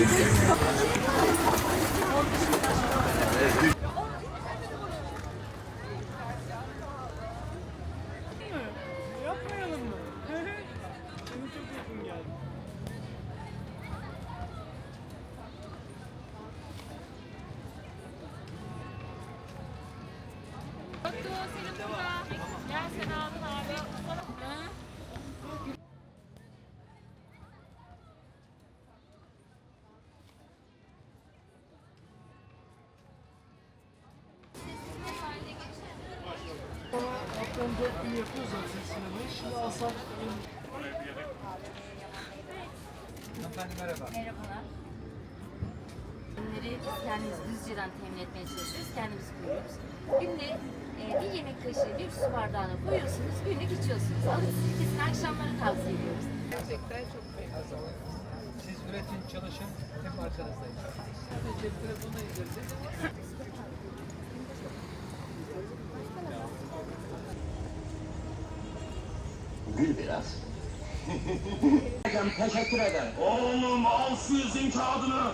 Yapmayalım mı? Beni çok yakın geldi. Batu senin burada. Gel sen aldın abi. Dört günü yapıyoruz zaten sinemayı. Şimdi alsak Merhabalar. Ürünleri kendimiz Düzce'den temin etmeye çalışıyoruz. Kendimiz koyuyoruz. Günde e, bir yemek kaşığı, bir su bardağına koyuyorsunuz, günlük içiyorsunuz. Alıp sirkesini akşamları tavsiye ediyoruz. Siz üretin, çalışın, hep arkanızdayız. Cep telefonuna indirdik. Gül biraz. Teşekkür ederim. Oğlum al şu izin kağıdını.